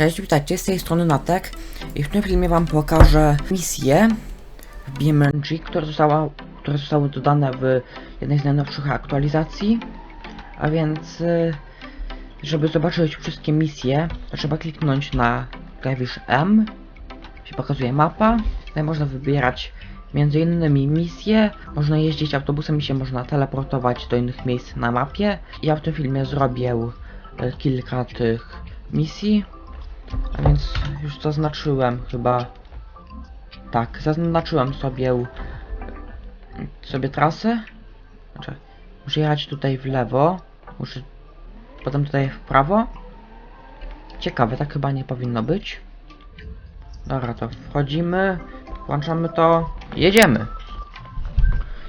Cześć, witajcie, z tej strony Natek i w tym filmie wam pokażę misję w BMG, które, została, które zostały dodane w jednej z najnowszych aktualizacji. A więc, y, żeby zobaczyć wszystkie misje, trzeba kliknąć na klawisz M, się pokazuje mapa, tutaj można wybierać między innymi misje, można jeździć autobusem i się można teleportować do innych miejsc na mapie. Ja w tym filmie zrobię kilka tych misji. A więc już zaznaczyłem chyba. Tak, zaznaczyłem sobie sobie trasę. Znaczy, muszę jechać tutaj w lewo. Muszę potem tutaj w prawo. Ciekawe, tak chyba nie powinno być. Dobra, to wchodzimy, włączamy to, jedziemy.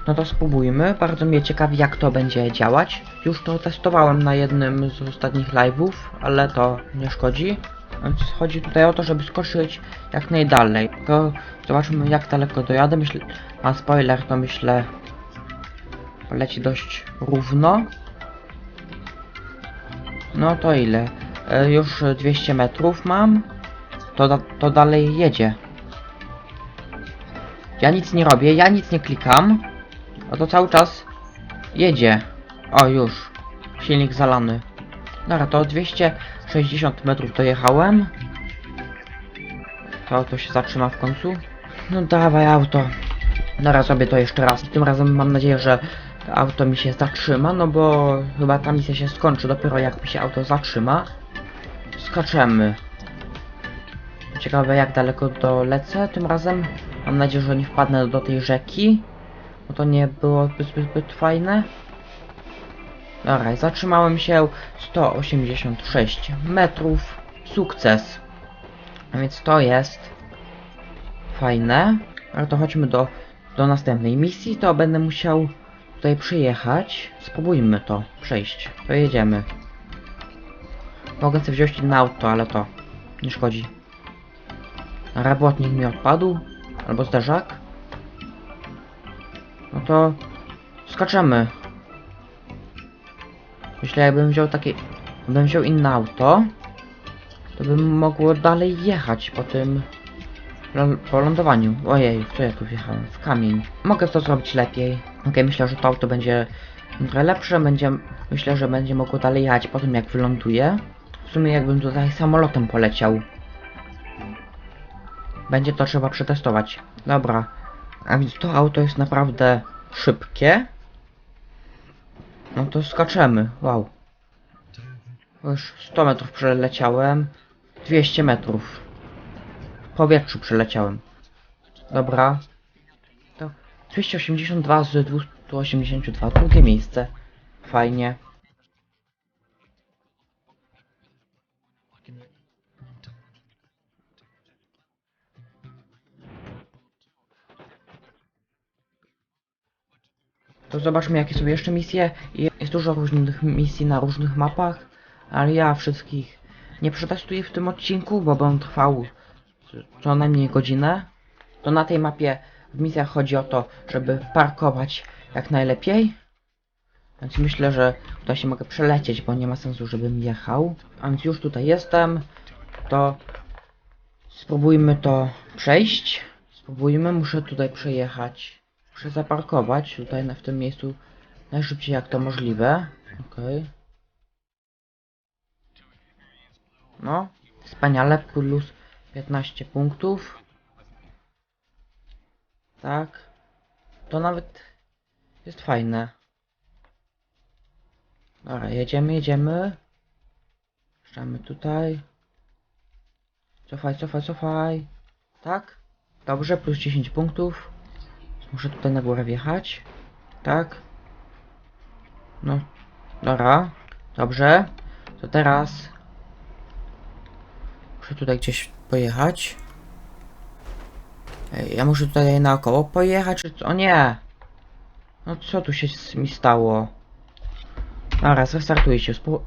No to spróbujmy. Bardzo mnie ciekawi jak to będzie działać. Już to testowałem na jednym z ostatnich live'ów, ale to nie szkodzi. Więc chodzi tutaj o to, żeby skoczyć jak najdalej. Tylko zobaczymy jak daleko dojadę. Myślę, a spoiler to myślę poleci dość równo. No to ile? E, już 200 metrów mam. To, da to dalej jedzie. Ja nic nie robię, ja nic nie klikam. A to cały czas jedzie. O, już. Silnik zalany. Dobra, to 260 metrów dojechałem. To auto się zatrzyma w końcu. No dawaj auto. Dobra, zrobię to jeszcze raz. Tym razem mam nadzieję, że to auto mi się zatrzyma, no bo chyba ta misja się skończy dopiero jak mi się auto zatrzyma. Skaczemy. Ciekawe jak daleko dolecę tym razem. Mam nadzieję, że nie wpadnę do tej rzeki. Bo to nie było zbyt, zbyt fajne. Dobra, zatrzymałem się 186 metrów. Sukces. A więc to jest fajne. Ale to chodźmy do, do następnej misji. To będę musiał tutaj przyjechać. Spróbujmy to przejść. To jedziemy. Mogę sobie wziąć inne auto, ale to nie szkodzi. Rabotnik mi odpadł. Albo zderzak. No to skaczemy. Myślę, jakbym wziął takie... Bym wziął inne auto, to bym mogło dalej jechać po tym... Po lądowaniu. Ojej, co ja tu wjechałem? W kamień. Mogę to zrobić lepiej. Okej, myślę, że to auto będzie trochę lepsze. Będzie... Myślę, że będzie mogło dalej jechać po tym, jak wyląduje. W sumie jakbym tutaj samolotem poleciał. Będzie to trzeba przetestować. Dobra. A więc to auto jest naprawdę szybkie. No to skaczemy. Wow. Już 100 metrów przeleciałem. 200 metrów. W powietrzu przeleciałem. Dobra. To 282 z 282. Drugie miejsce. Fajnie. To zobaczmy jakie są jeszcze misje. Jest dużo różnych misji na różnych mapach, ale ja wszystkich nie przetestuję w tym odcinku, bo będą trwał co najmniej godzinę. To na tej mapie w misjach chodzi o to, żeby parkować jak najlepiej. Więc myślę, że tutaj się mogę przelecieć, bo nie ma sensu, żebym jechał. A więc już tutaj jestem. To spróbujmy to przejść. Spróbujmy, muszę tutaj przejechać. Muszę zaparkować tutaj na, w tym miejscu najszybciej jak to możliwe. Okej. No, wspaniale, plus 15 punktów. Tak. To nawet jest fajne. Dobra, jedziemy, jedziemy. Puszczamy tutaj. Cofaj, cofaj, cofaj. Tak? Dobrze, plus 10 punktów. Muszę tutaj na górę wjechać. Tak. No. Dobra. Dobrze. To teraz... Muszę tutaj gdzieś pojechać. Ej, ja muszę tutaj naokoło pojechać, czy co? O nie! No co tu się mi stało? Dobra, zrestartuję się. Spró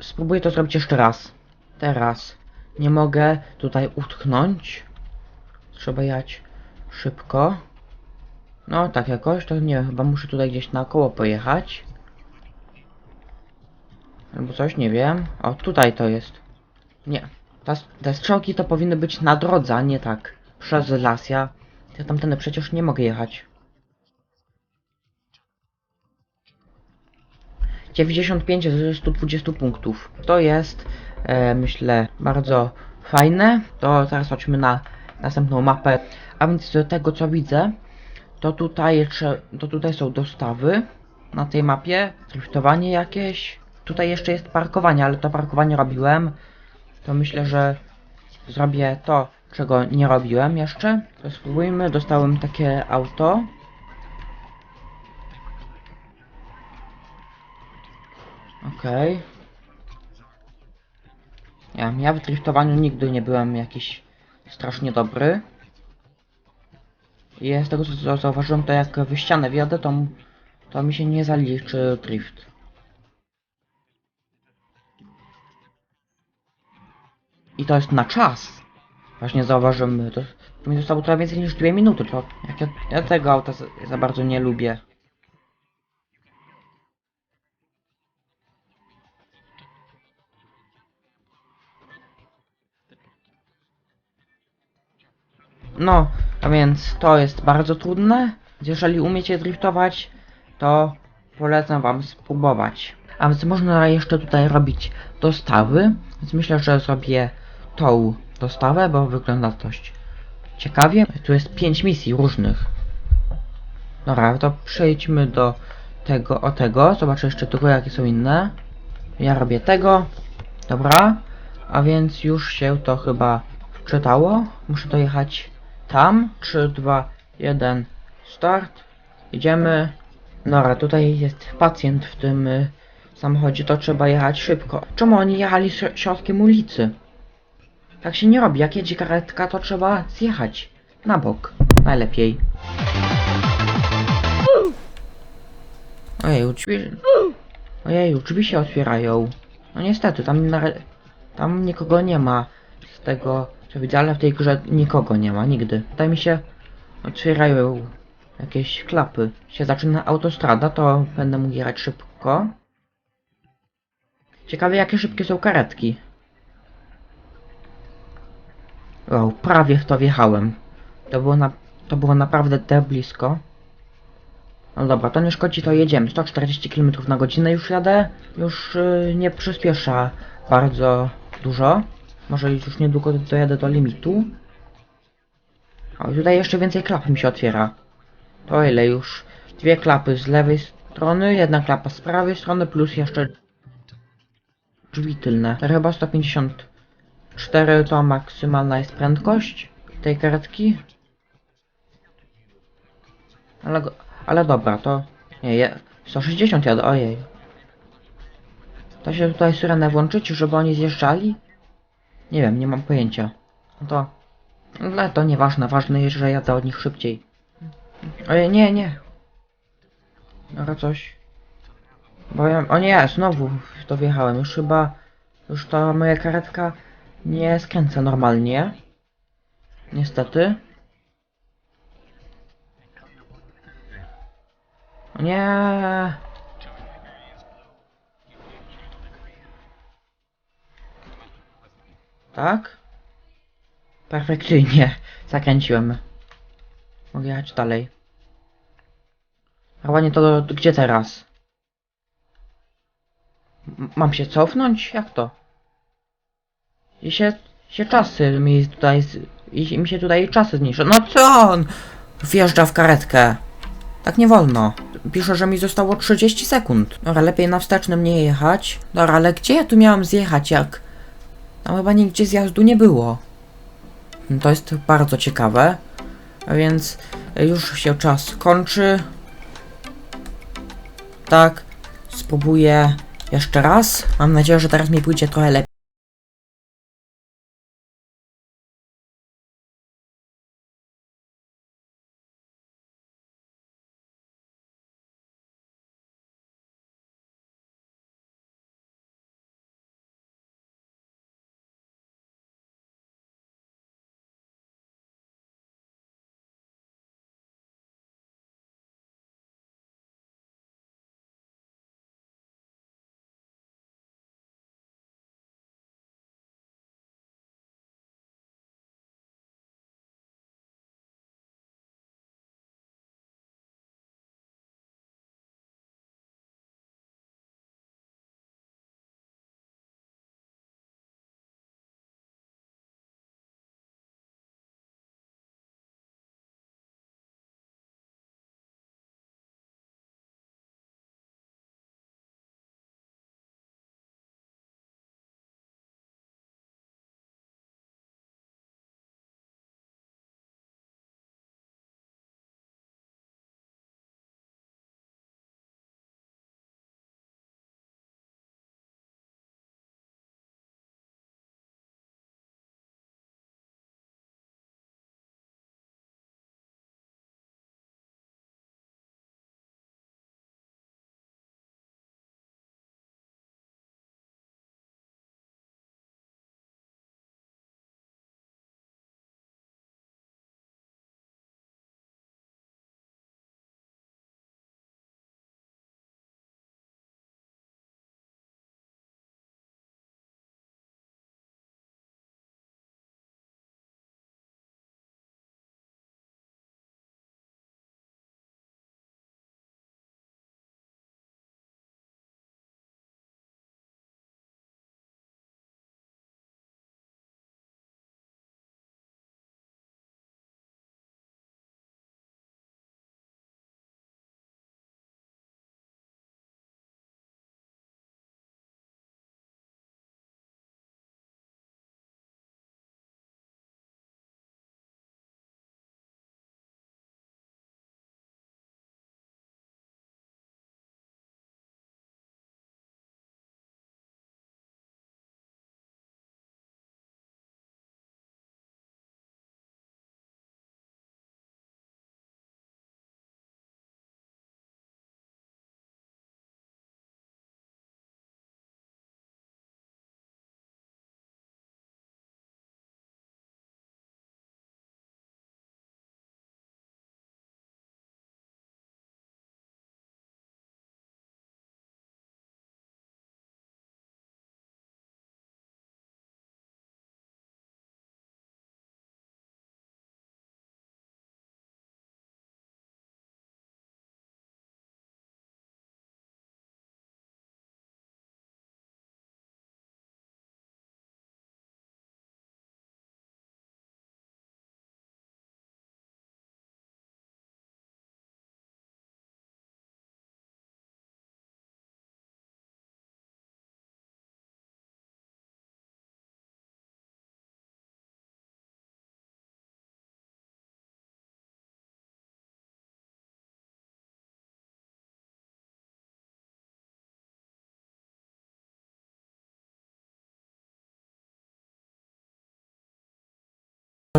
spróbuję to zrobić jeszcze raz. Teraz. Nie mogę tutaj utknąć. Trzeba jechać szybko. No, tak jakoś, to nie, chyba muszę tutaj gdzieś naokoło pojechać. Albo coś, nie wiem. O, tutaj to jest. Nie. Ta, te strzałki to powinny być na drodze, a nie tak. Przez las. Ja, ja tamtędy przecież nie mogę jechać. 95 z 120 punktów. To jest, e, myślę, bardzo fajne. To teraz chodźmy na następną mapę. A więc z tego co widzę, to tutaj, to tutaj są dostawy na tej mapie, driftowanie jakieś. Tutaj jeszcze jest parkowanie, ale to parkowanie robiłem. To myślę, że zrobię to, czego nie robiłem jeszcze. To spróbujmy. Dostałem takie auto. Okej. Ja, ja w driftowaniu nigdy nie byłem jakiś strasznie dobry. I z tego co zauważyłem, to jak w ścianę wjadę, to, to mi się nie zaliczy drift. I to jest na czas. Właśnie zauważyłem, to, to mi zostało trochę więcej niż dwie minuty, to jak ja, ja tego auta za, za bardzo nie lubię. No, a więc to jest bardzo trudne. Jeżeli umiecie driftować, to polecam wam spróbować. A więc można jeszcze tutaj robić dostawy, więc myślę, że zrobię tą dostawę, bo wygląda dość ciekawie. Tu jest 5 misji różnych. Dobra, to przejdźmy do tego, o tego. Zobaczę jeszcze tylko jakie są inne. Ja robię tego. Dobra. A więc już się to chyba wczytało. Muszę dojechać tam. 3, 2, 1, start. Idziemy. Dobra, tutaj jest pacjent w tym y, samochodzie, to trzeba jechać szybko. Czemu oni jechali środkiem ulicy? Tak się nie robi. Jak jedzie karetka, to trzeba zjechać na bok. Najlepiej. Ojej, drzwi... Ojej, drzwi się otwierają. No niestety, tam na... Tam nikogo nie ma. Z tego, ale w tej grze nikogo nie ma, nigdy. Tutaj mi się otwierają jakieś klapy. Się zaczyna autostrada, to będę mógł jechać szybko. Ciekawe, jakie szybkie są karetki. Wow, prawie w to wjechałem. To było, na, to było naprawdę te blisko. No dobra, to nie szkodzi, to jedziemy. 140 km na godzinę już jadę. Już yy, nie przyspiesza bardzo dużo. Może już niedługo dojadę do limitu. O, tutaj jeszcze więcej klap mi się otwiera. To ile już? Dwie klapy z lewej strony, jedna klapa z prawej strony, plus jeszcze drzwi tylne. To chyba 154 to maksymalna jest prędkość tej karetki. Ale, ale dobra, to... Nie, je, 160 jadę, ojej. To się tutaj syrenę włączyć, żeby oni zjeżdżali? Nie wiem, nie mam pojęcia. No to... Ale to nieważne, ważne jest, że jadę od nich szybciej. Ojej, nie, nie. Dobra, coś... Bo. O nie, znowu to wjechałem. Już chyba... Już ta moja karetka nie skręca normalnie. Niestety. O nie. Tak? Perfekcyjnie. Zakręciłem. Mogę jechać dalej. A ładnie to gdzie teraz? M mam się cofnąć? Jak to? I się, się czasy mi tutaj, i mi się tutaj czasy zmniejsza. No co on? Wjeżdża w karetkę. Tak nie wolno. Pisze, że mi zostało 30 sekund. Dobra, lepiej na wstecznym nie jechać. Dobra, ale gdzie ja tu miałem zjechać, jak... Tam chyba nigdzie zjazdu nie było. No To jest bardzo ciekawe. A więc już się czas kończy. Tak, spróbuję jeszcze raz. Mam nadzieję, że teraz mi pójdzie trochę lepiej.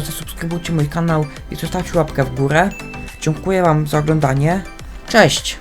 Zasubskrybujcie mój kanał i zostawcie łapkę w górę. Dziękuję wam za oglądanie. Cześć!